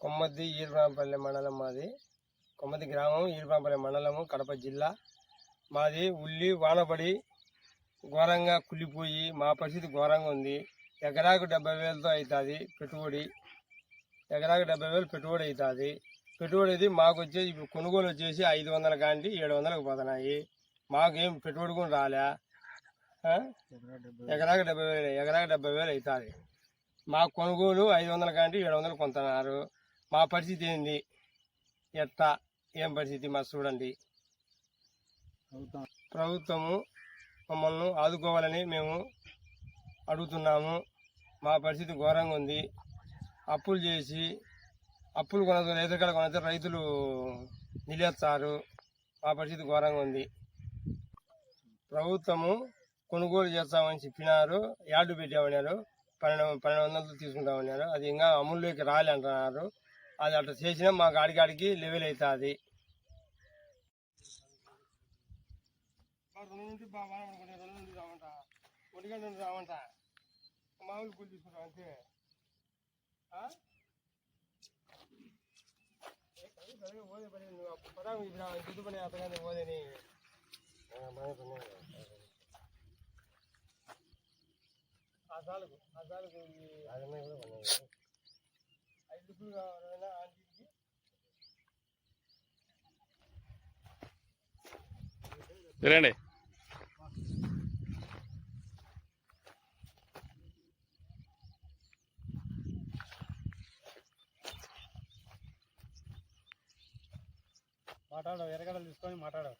కొమ్మద్ది ఈరుపాంపల్లి మండలం మాది. కొమ్మద్ది గ్రామం ఈరుపాంపల్లి మండలము కడప జిల్లా. మాది ఉల్లి వానపడి ఘోరంగా కుళ్ళిపోయి మా పరిస్థితి ఘోరంగా ఉంది. ఎకరాకు డెబ్బై వేలతో అవుతుంది పెట్టుబడి. ఎకరాకు డెబ్బై వేలు పెట్టుబడి అవుతుంది పెట్టుబడి అది మాకు వచ్చేసి ఇప్పుడు కొనుగోలు వచ్చేసి ఐదు వందల కాంటి ఏడు వందలకు పోతున్నాయి. మాకేం పెట్టుబడి కూడా రాలే. ఎకరాకు డెబ్బై వేలు ఎకరాకు డెబ్బై వేలు అవుతుంది మా కొనుగోలు ఐదు వందల కాంటి ఏడు వందలు కొంటున్నారు మా పరిస్థితి ఏంది? ఎట్టా? ఏం పరిస్థితి? మా చూడండి. ప్రభుత్వము మమ్మల్ని ఆదుకోవాలని మేము అడుగుతున్నాము. మా పరిస్థితి ఘోరంగా ఉంది. అప్పులు చేసి అప్పులు కొన రైతు కాడ కొనతే రైతులు నిలేస్తారు మా పరిస్థితి ఘోరంగా ఉంది. ప్రభుత్వము కొనుగోలు చేస్తామని చెప్పినారు. యార్డు పెట్టామన్నారు. పన్నెండు పన్నెండు వందలు తీసుకుంటామన్నారు. అది ఇంకా అమలులోకి రాలే అంటున్నారు. అది అట్లా చేసినా మాకు ఆడికాడికి లెవెల్ అవుతుంది రెండు నుండి బాగా అనుకుంటే రెండు నుండి రావంట ఒంటి గంట నుండి రావంట మామూలు కూలి తీసుకుంటాం అంతే ఆ? ఏ, కడుగు, కడుగు, పోదే పని. నువ్వు అప్పుడు పరాకు ఇప్పుడు ఆ దుడ్డు పని అతగానే పోదని ఆ, బాగా పని. ఆ సాలుకు ఆ సాలుకు ఈ ఐదు దుప్పులు కావాలన్నా ఆంటీకి రండి మాట్లాడవు ఎరగడలు తీసుకొని మాట్లాడవు